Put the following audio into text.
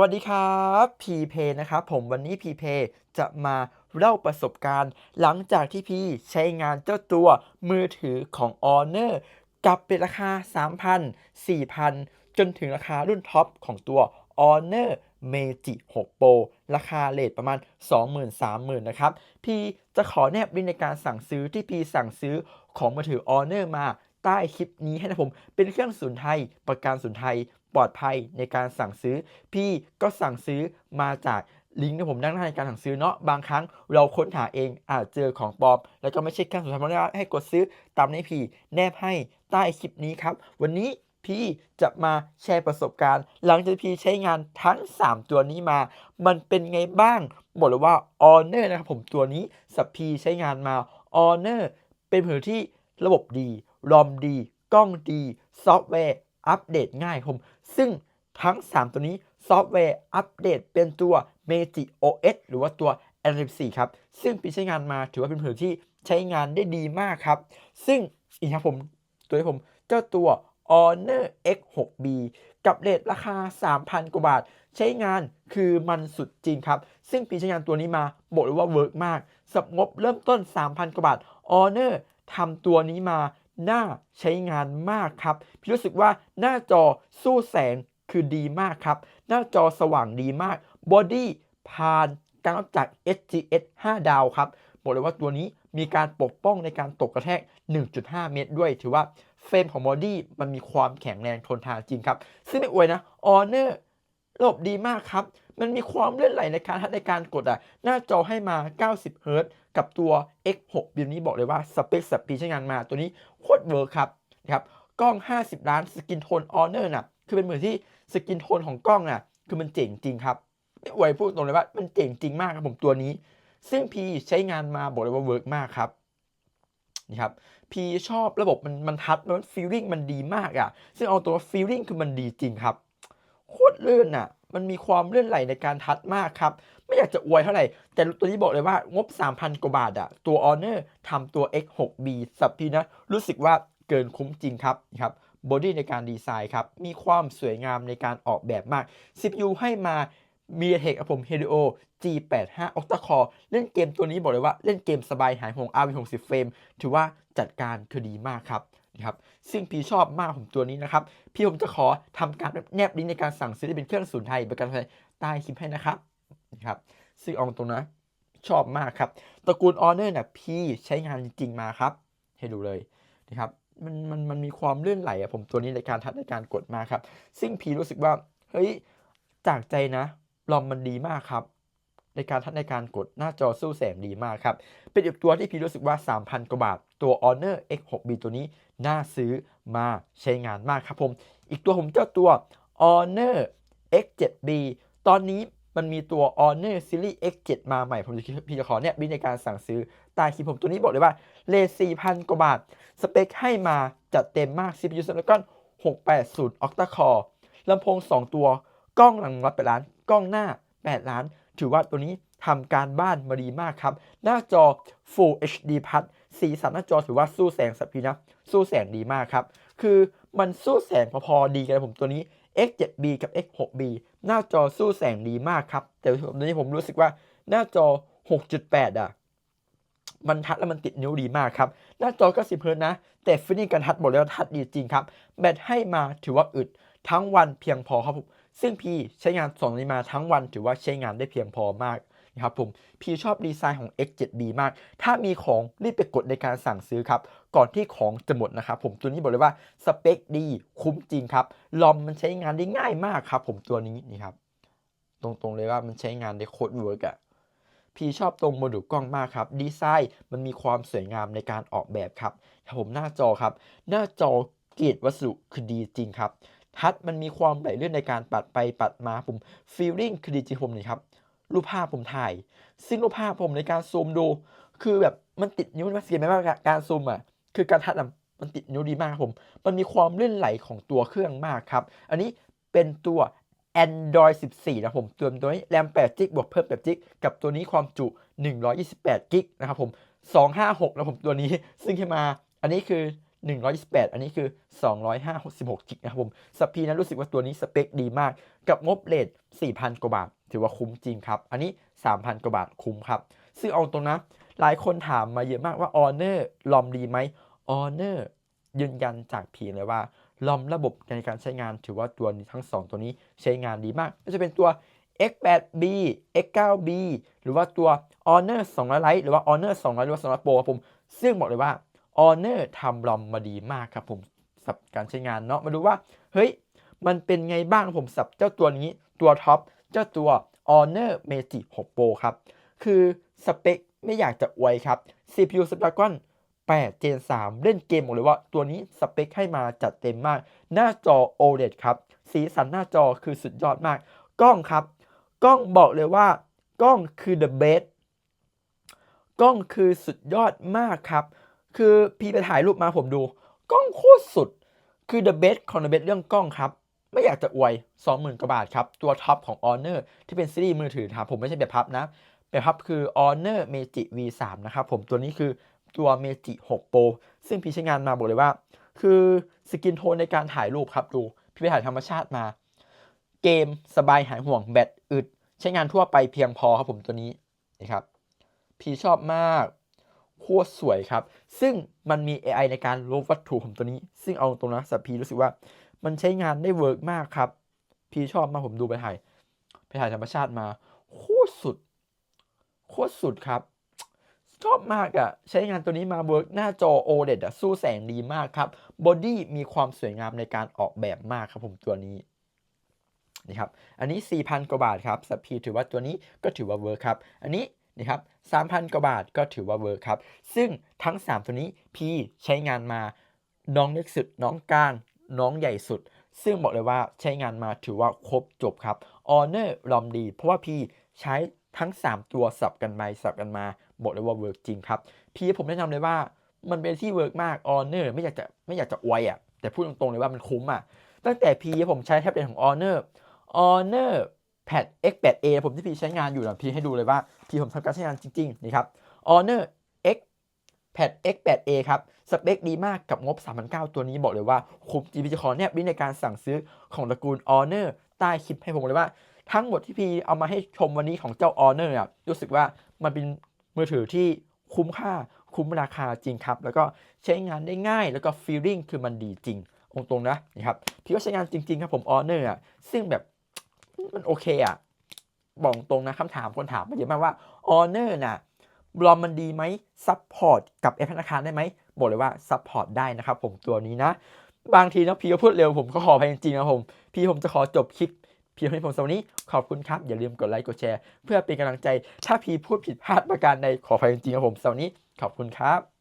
วัสดีครับพีเพนะครับผมวันนี้พีเพจะมาเล่าประสบการณ์ หลังจากที่พี่ใช้งานเจ้าตัวมือถือของ Honor กับเป็นราคา 3,000 4,000 จนถึงราคารุ่นท็อปของตัว Honor Meiji 6 Pro ราคาเลทประมาณ 20,000 30,000 นะครับ พี่จะขอแนบลิงก์ในการสั่งซื้อที่พี่สั่งซื้อของมือถือ Honor มาใต้คลิปนี้ให้นะผมเป็นเครื่องศูนไทยประกันศูนไทย ปลอดภัยในการสั่งซื้อ พี่ก็สั่งซื้อมาจากลิงก์ที่ผมนหน้าในการสั่งซื้อเนาะบางครั้งเราค้นหาเองอาจเจอของปลอม แล้วก็ไม่ใช่เครื่องศูนย์ไทยเพราะฉะนั้นให้กดซื้อตามในพี่แนบให้ใต้คลิปนี้ครับ วันนี้พี่จะมาแชร์ประสบการณ์ หลังจากพี่ใช้งานทั้ง 3 ตัวนี้มา มันเป็นไงบ้างบอกเลยว่า Honor นะครับผมตัวนี้สับพีใช้งานมา Honor เป็นมือถือที่ระบบดีรอมดี กล้องดี ซอฟต์แวร์ อัปเดตง่ายผม ซึ่งทั้ง 3 ตัวนี้ซอฟต์แวร์อัปเดตเป็นตัว Meiji OS หรือว่าตัว Android 4ครับ ซึ่งปีใช้งานมาถือว่าเป็นมือที่ใช้งานได้ดีมากครับ ซึ่งอีกครับผม ตัวที่ผมเจ้าตัว Honor X6B กับเรทราคา 3,000 กว่าบาท ใช้งานคือมันสุดจริงครับ ซึ่งปีใช้งานตัวนี้มาบอกเลยว่าเวิร์กมากสับงบเริ่มต้น 3,000 กว่าบาท Honor ทำตัวนี้มา น่าใช้งานมากครับ พี่รู้สึกว่าหน้าจอสู้แสงคือดีมากครับ หน้าจอสว่างดีมากบอดี้ผ่านการรับจาก SGS 5 ดาวครับ บอกเลยว่าตัวนี้มีการปกป้องในการตกกระแทก 1.5 เมตรด้วย ถือว่าเฟรมของบอดี้มันมีความแข็งแรงทนทานจริงครับ ซึ่งไม่อวยนะ Honor ระบบดีมากครับ มันมีความเลื่อนไหลในการในการกดอะ หน้าจอให้มา 90 เฮิรต์กับตัว X6 บิวนี้บอกเลยว่าสเปคสปีใช้งานมาตัวนี้โคตรเวิร์คครับนะครับกล้อง 50 ล้านสกินโทน Honor น่ะ คือเป็นเหมือนที่สกินโทนของกล้องน่ะ คือมันเจ๋งจริงครับไม่อวยพูดตรงเลยว่ามันเจ๋งจริงมากครับผมตัวนี้ ซึ่งพีใช้งานมาบอกเลยว่าเวิร์กมากครับนี่ครับพีชอบระบบมันมันทัดมันฟีลลิ่งมันดีมากอะ่ะ ซึ่งเอาตัวฟีลลิ่งคือมันดีจริงครับ คตรลื่นอะ มันมีความเลื่อนไหลในการทัดมากครับ ไม่อยากจะอวยเท่าไหร่ แต่ตัวนี้บอกเลยว่างบ 3,000 กว่าบาทอะตัว Honor ทำตัว X6B สับพีนะ รู้สึกว่าเกินคุ้มจริงครับนะครับบอดี้ในการดีไซน์ครับ มีความสวยงามในการออกแบบมาก CPU ให้มา MediaTek คผม Helio G85 Octa Core เล่นเกมตัวนี้บอกเลยว่าเล่นเกมสบายหายห่วง RV 60 เฟรมถือว่าจัดการคือดีมากครับ นะครับซึ่งพี่ชอบมากผมตัวนี้นะครับ พี่ผมจะขอทำการแนบลิงก์ในการสั่งซื้อที่เป็นเครื่องศูนไทยประกันภัยใต้คลิปให้นะครับนะครับซึ่งเองตรงนะชอบมากครับตระกูล Honor เนี่ยพี่ใช้งานจริงมาครับ ให้ดูเลยนะครับมันมันมันมีความเลื่อนไหลอะผมตัวนี้ในการทัดในการกดมาครับ ซึ่งพี่รู้สึกว่าเฮ้ยจากใจนะลอมมันดีมากครับ ในการทัดในการกดหน้าจอสู้แสงดีมากครับ เป็นอีกตัวที่พี่รู้สึกว่า 3,000 กว่าบาท ตัว Honor X6B ตัวนี้น่าซื้อมาใช้งานมากครับผม อีกตัวผมเจ้าตัว Honor X7B ตอนนี้มันมีตัว Honor Series X7 มาใหม่ ผมจะพี่จะขอเนี่ยบินในการสั่งซื้อต้คลิปผมตัวนี้บอกเลยว่าเลท4,000กว่าบาท สเปคให้มาจัดเต็มมาก CPU Snapdragon 680 Octa Core ลำโพง 2 ตัว กล้องหลังรับ8ล้าน กล้องหน้า 8 ล้าน ถือว่าตัวนี้ทำการบ้านมาดีมากครับ หน้าจอ Full HD Plus สีสันหน้าจอถือว่าสู้แสงสับพีนะสู้แสงดีมากครับ คือมันสู้แสงพอๆดีกันผมตัวนี้ X7B กับ X6B หน้าจอสู้แสงดีมากครับ แต่ตอนนี้ผมรู้สึกว่าหน้าจอ 6.8 อะ มันทัดแล้วมันติดนิ้วดีมากครับ หน้าจอก็10เฮิร์ตนะ แต่ฟินิ่การทัดบอกเลยว่าทัดดีจริงครับ แบตให้มาถือว่าอึดทั้งวันเพียงพอครับ ซึ่งพี่ใช้งานสองนี้มาทั้งวันถือว่าใช้งานได้เพียงพอมากนะครับผมพี่ชอบดีไซน์ของ X7B มาก ถ้ามีของรีบไปกดในการสั่งซื้อครับ ก่อนที่ของจะหมดนะครับผมตัวนี้บอกเลยว่าสเปคดีคุ้มจริงครับลอมมันใช้งานได้ง่ายมากครับ ผมตัวนี้นี่ครับตรงๆเลยว่ามันใช้งานได้โคตรเวิร์กอะพี่ชอบตรงโมดูลกล้องมากครับ ดีไซน์มันมีความสวยงามในการออกแบบครับครับผมหน้าจอครับ หน้าจอเกรดวัสดุคือดีจริงครับ ทัดมันมีความไหลเลื่อนในการปัดไปปัดมาผมฟีลลิ่งคือดีจริงผมนี่ครับรูปภาพผมถ่าย ซึ่งรูปภาพผมในการซูมดู คือแบบมันติดนิ้วมันเสียไหมว่าการซูมอะคือการทัดมันติดนิ้วดีมากผม มันมีความลื่นไหลของตัวเครื่องมากครับ อันนี้เป็นตัว Android 14 นะผมตัวตัวนี้แรม8จิกบวกเพิ่ม8จิกกับตัวนี้ความจุ 128กิกนะครับผม 256 นะผมตัวนี้ซึ่งขึ้นมา อันนี้คือ 128 อันนี้คือ 256จิกนะครับผมสปีนั้นรู้สึกว่าตัวนี้สเปคดีมาก กับงบเลท4,000 กว่าบาท ถือว่าคุ้มจริงครับ อันนี้ 3,000 กว่าบาทคุ้มครับ ซึ่งเอาตรงนะหลายคนถามมาเยอะมากว่า Honor ลอมดีไหม Honor ยืนยันจากพีเลยว่าลอมระบบในการใช้งานถือว่าตัวนี้ทั้ง 2 ตัวนี้ใช้งานดีมากก็จะเป็นตัว X8B X9B หรือว่าตัว Honor 200 Lite หรือว่า Honor 200หรือว่า200 Pro ครับผม ซึ่งบอกเลยว่า Honor ทำลอมมาดีมากครับผมสับการใช้งานเนาะมาดูว่าเฮ้ยมันเป็นไงบ้างผมสับเจ้าตัวนี้ตัวท็อปเจ้าตัว Honor Magic 6 Pro ครับ คือสเปคไม่อยากจะอวยครับ CPU Snapdragon 8 Gen 3 เล่นเกมบอกเลยว่าตัวนี้สเปคให้มาจัดเต็มมาก หน้าจอ OLED ครับ สีสันหน้าจอคือสุดยอดมาก กล้องครับ กล้องบอกเลยว่า กล้องคือ the best กล้องคือสุดยอดมากครับ คือพี่ไปถ่ายรูปมาผมดู กล้องโคตรสุด คือ the best ของ the best เรื่องกล้องครับ ไม่อยากจะอวย 20,000 กว่าบาทครับ ตัวท็อปของ Honor ที่เป็นซีรีส์มือถือครับผมไม่ใช่แบบพับนะแบบพับคือ Honor Magic V3 นะครับผมตัวนี้คือตัว Magic 6 Pro ซึ่งพี่ใช้งานมาบอกเลยว่า คือสกินโทนในการถ่ายรูปครับดู พี่ไปถ่ายธรรมชาติมา เกมสบายหายห่วงแบตอึด ใช้งานทั่วไปเพียงพอครับผมตัวนี้นะครับพี่ชอบมาก โคตรสวยครับ ซึ่งมันมี AI ในการลบวัตถุผมตัวนี้ ซึ่งเอาตรงนะสับพีรู้สึกว่า มันใช้งานได้เวิร์กมากครับ พี่ชอบมากผมดูไปถ่ายไปถ่ายธรรมชาติมา โคตรสุด โคตรสุดครับ ชอบมากอะ่ะ ใช้งานตัวนี้มาเวิร์กหน้าจอ OLED อะสู้แสงดีมากครับบอดี้มีความสวยงามในการออกแบบมากครับผมตัวนี้นี่ครับ อันนี้ 4,000 กว่าบาทครับสับพีถือว่าตัวนี้ก็ถือว่าเวิร์กครับ อันนี้ นี่ครับ3,000 กว่าบาทก็ถือว่าเวิร์กครับ ซึ่งทั้ง 3 ตัวนี้พี่ใช้งานมาน้องเล็กสุด น้องกลาง น้องใหญ่สุด ซึ่งบอกเลยว่าใช้งานมาถือว่าครบจบครับ Honor ลอมดี เพราะว่าพี่ใช้ทั้ง 3 ตัวสับกันไปสับกันมาบอกเลยว่าเวิร์กจริงครับ พี่ผมแนะนำเลยว่ามันเป็นที่เวิร์กมาก Honor ไม่อยากจะไม่อยากจะอวยอะแต่พูดตรงๆเลยว่ามันคุ้มอะตั้งแต่พี่ผมใช้แท็บเล็ตของออเนอร์ออเนอร์ Honor Honor Pad X8A ผมที่พี่ใช้งานอยู่นะพี่ให้ดูเลยว่าพี่ผมทำการใช้งานจริง ๆ นี่ครับ Honor X Pad X8A ครับ สเปคดีมากกับงบ 3,900 ตัวนี้บอกเลยว่า คุ้มจีพีจะขอแนบลิงก์ในการสั่งซื้อของตระกูล Honor ใต้คลิปให้ผมเลยว่า ทั้งหมดที่พี่เอามาให้ชมวันนี้ของเจ้า Honor อะรู้สึกว่ามันเป็นมือถือที่คุ้มค่าคุ้มราคาจริงครับ แล้วก็ใช้งานได้ง่ายแล้วก็ฟีลลิ่งคือมันดีจริงตรงๆนะนี่ครับพี่ก็ใช้งานจริง ๆ ครับผม Honor อะซึ่งแบบ มันโอเคอะ บอกตรงนะคำถามคนถามมาเยอะมากว่า Honor น่ะบลอมมันดีไหมซัพพอร์ตกับแอปธนาคารได้ไหมบอกเลยว่าซัพพอร์ตได้นะครับผมตัวนี้นะ บางทีนะพี่ก็พูดเร็วผมก็ขออภัยจริงๆนะผม พี่ผมจะขอจบคลิปพียงเท่านี้ผมสำหรับวันนี้ขอบคุณครับ อย่าลืมกดไลค์กดแชร์ เพื่อเป็นกำลังใจ ถ้าพี่พูดผิดพลาดประการใดขออภัยจริงๆนะผมสำหรับวันนี้ขอบคุณครับ